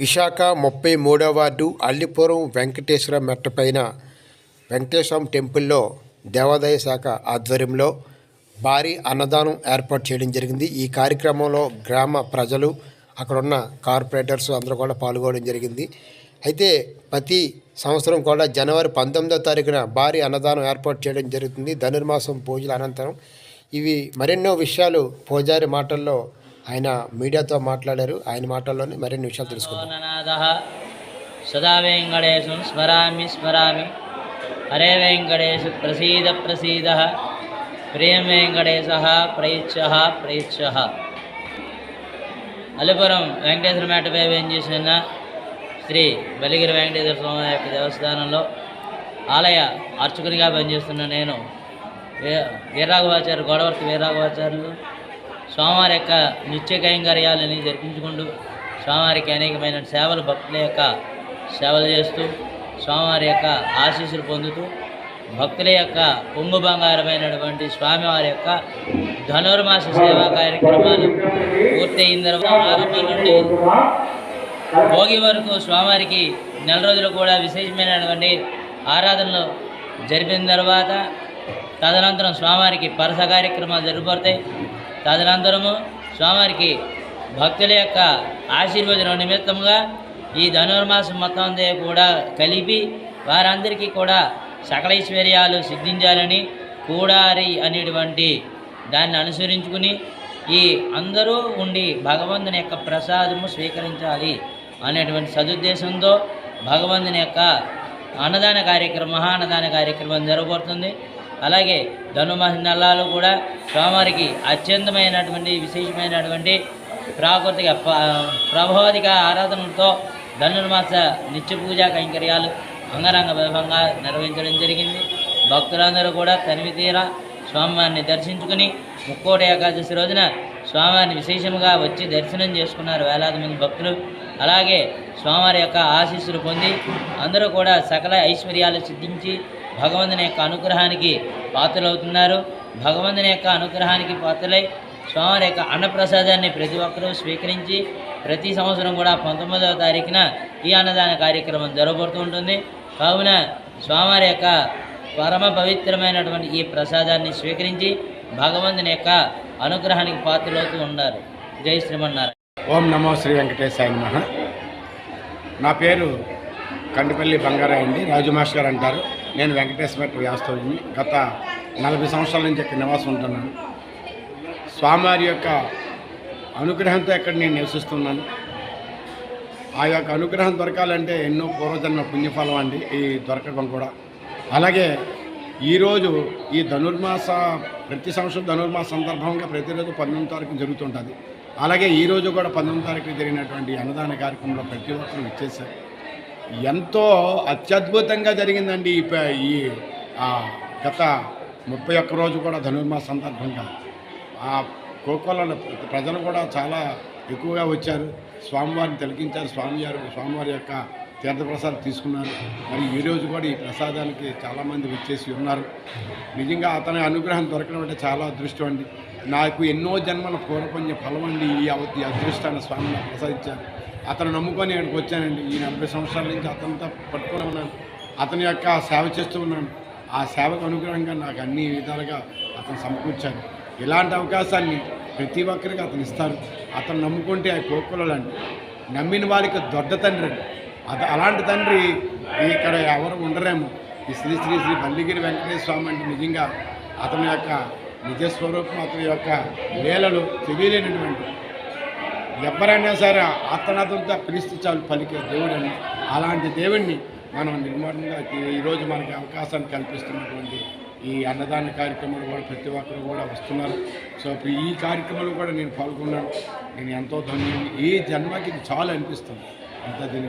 విశాఖ ముప్పై మూడవ వార్డు అల్లిపురం వెంకటేశ్వర మెట్టపైన వెంకటేశ్వరం టెంపుల్లో దేవాదాయ శాఖ ఆధ్వర్యంలో భారీ అన్నదానం ఏర్పాటు చేయడం జరిగింది. ఈ కార్యక్రమంలో గ్రామ ప్రజలు అక్కడున్న కార్పొరేటర్స్ అందరూ కూడా పాల్గొనడం జరిగింది. అయితే ప్రతి సంవత్సరం కూడా జనవరి పంతొమ్మిదో తారీఖున భారీ అన్నదానం ఏర్పాటు చేయడం జరుగుతుంది. ధనుర్మాసం పూజల అనంతరం. ఇవి మరెన్నో విషయాలు పూజారి మాటల్లో ఆయన మీడియాతో మాట్లాడారు. ఆయన మాటల్లోనే మరిన్ని విషయాలు తెలుసుకుందాం. నాథ సదా వెంకటేశం స్మరామి స్మరామి. హరే వెంకటేశ ప్రసీద ప్రసీద. ప్రియం వెంకటేశ ప్రయుచ్చ ప్రయుచ్చ అలిపురం వెంకటేశ్వర మేటపై చేసిన శ్రీ బలిగిరి వెంకటేశ్వర స్వామి యొక్క దేవస్థానంలో ఆలయ అర్చకునిగా పనిచేస్తున్న నేను. వీ- వీరరాఘవాచార్య గోడవర్తి వీరరాఘవాచార్యులు. స్వామివారి యొక్క నిత్య కైంకర్యాలని జరిపించుకుంటూ స్వామివారికి అనేకమైన సేవలు భక్తుల యొక్క సేవలు చేస్తూ స్వామివారి యొక్క ఆశీస్సులు పొందుతూ భక్తుల యొక్క పొంగు బంగారమైనటువంటి స్వామివారి యొక్క ధనుర్మాస సేవా కార్యక్రమాలు పూర్తయిన తర్వాత నుండి భోగి వరకు స్వామివారికి నెల రోజులు కూడా విశేషమైనటువంటి ఆరాధనలు జరిపిన తర్వాత తదనంతరం స్వామివారికి పరస కార్యక్రమాలు జరుగుతాయి తదనంతరము స్వామివారికి భక్తుల యొక్క ఆశీర్వచనం నిమిత్తముగా ఈ ధనుర్మాసం మొత్తం అంతా కూడా కలిపి వారందరికీ కూడా సకలైశ్వర్యాలు సిద్ధించాలని కూడారి అనేటువంటి దాన్ని అనుసరించుకుని ఈ అందరూ ఉండి భగవంతుని యొక్క ప్రసాదము స్వీకరించాలి అనేటువంటి సదుద్దేశంతో భగవంతుని యొక్క అన్నదాన కార్యక్రమం మహా అన్నదాన కార్యక్రమం జరగబడుతుంది అలాగే ధనుమాస నల్లాలు కూడా స్వామివారికి అత్యంతమైనటువంటి విశేషమైనటువంటి ప్రాకృతిక ప- ప్రభావిక ఆరాధనలతో ధనుర్మాస నిత్య పూజా కైంకర్యాలు అంగరంగ వైభవంగా నిర్వహించడం జరిగింది. భక్తులందరూ కూడా తనివి తీరా స్వామివారిని దర్శించుకుని ముక్కోటి ఏకాదశి రోజున స్వామివారిని విశేషంగా వచ్చి దర్శనం చేసుకున్నారు వేలాది మంది భక్తులు. అలాగే స్వామివారి యొక్క ఆశీస్సులు పొంది అందరూ కూడా సకల ఐశ్వర్యాలు సిద్ధించి భగవంతుని యొక్క అనుగ్రహానికి పాత్రలవుతున్నారు. భగవంతుని యొక్క అనుగ్రహానికి పాత్రలై స్వామివారి యొక్క అన్నప్రసాదాన్ని ప్రతి ఒక్కరూ స్వీకరించి ప్రతి సంవత్సరం కూడా పంతొమ్మిదవ తారీఖున ఈ అన్నదాన కార్యక్రమం జరగబడుతూ ఉంటుంది. కావున స్వామివారి యొక్క పరమ పవిత్రమైనటువంటి ఈ ప్రసాదాన్ని స్వీకరించి భగవంతుని యొక్క అనుగ్రహానికి పాత్రలవుతూ ఉన్నారు. జై శ్రీమన్నారాయణ. ఓం నమో శ్రీ వెంకటేశాయ నమ. నా పేరు కండిపల్లి బంగారాయ అండి రాజు మాస్టర్ గారు అంటారు. నేను వెంకటేశ్వర వ్యాస్తవుని గత నలభై సంవత్సరాల నుంచి ఇక్కడ నివాసం ఉంటున్నాను. స్వామివారి యొక్క అనుగ్రహంతో ఇక్కడ నేను నివసిస్తున్నాను. ఆ యొక్క అనుగ్రహం దొరకాలంటే ఎన్నో పూర్వజన్మ పుణ్యఫలం అండి ఈ దొరకడం కూడా. అలాగే ఈరోజు ఈ ధనుర్మాస ప్రతి సంవత్సరం ధనుర్మాస సందర్భంగా ప్రతిరోజు పంతొమ్మిది తారీఖు జరుగుతుంటుంది. అలాగే ఈరోజు కూడా పంతొమ్మిది తారీఖు జరిగినటువంటి అన్నదాన కార్యక్రమంలో ప్రతి ఒక్కరు ఇచ్చేసారు ఎంతో అత్యద్భుతంగా జరిగిందండి ఈ గత ముప్పై ఒక్క రోజు కూడా ధనుర్మాస సందర్భంగా. ఆ కోకోలలో ప్రజలు కూడా చాలా ఎక్కువగా వచ్చారు. స్వామివారిని తిలకించారు. స్వామివారి స్వామివారి యొక్క తీర్థప్రసాదం తీసుకున్నారు. మరి ఈ రోజు కూడా ఈ ప్రసాదానికి చాలామంది వచ్చేసి ఉన్నారు. నిజంగా అతని అనుగ్రహం దొరకడం అంటే చాలా అదృష్టం అండి. నాకు ఎన్నో జన్మల పూర్వపుణ్య ఫలం అండి ఈ అవతి అదృష్టాన్ని స్వామి ప్రసాదించారు. అతను నమ్ముకొని ఇక్కడికి వచ్చానండి. ఈ నలభై సంవత్సరాల నుంచి అతనితో పట్టుకొని ఉన్నాను. అతని యొక్క సేవ చేస్తూ ఉన్నాను. ఆ సేవకు అనుగ్రహంగా నాకు అన్ని విధాలుగా అతను సమకూర్చాను ఇలాంటి అవకాశాన్ని ప్రతి ఒక్కరికి అతను ఇస్తారు. అతను నమ్ముకుంటే ఆ కోకులండి నమ్మిన వారికి దొడ్డ తండ్రి అండి. అత అలాంటి తండ్రి ఇక్కడ ఎవరు ఉండరేమో. ఈ శ్రీ శ్రీ శ్రీ బల్లిగిరి వెంకటేశ్వర స్వామి అంటే నిజంగా అతని యొక్క నిజ స్వరూపం అతని యొక్క లీలలు తెలియలేనటువంటి ఎవరైనా సరే ఆత్మనాథంతో పిలిస్తే చాలు పలికే దేవుడని అలాంటి దేవుణ్ణి మనం నిర్మాణంగా ఈరోజు మనకి అవకాశాన్ని కల్పిస్తున్నటువంటి ఈ అన్నదాన కార్యక్రమాలు కూడా ప్రతి ఒక్కరు కూడా వస్తున్నారు. సో ఇప్పుడు ఈ కార్యక్రమంలో కూడా నేను పాల్గొన్నాను. నేను ఎంతో ధన్యం ఈ జన్మకి ఇది చాలా అనిపిస్తుంది. అంత దీని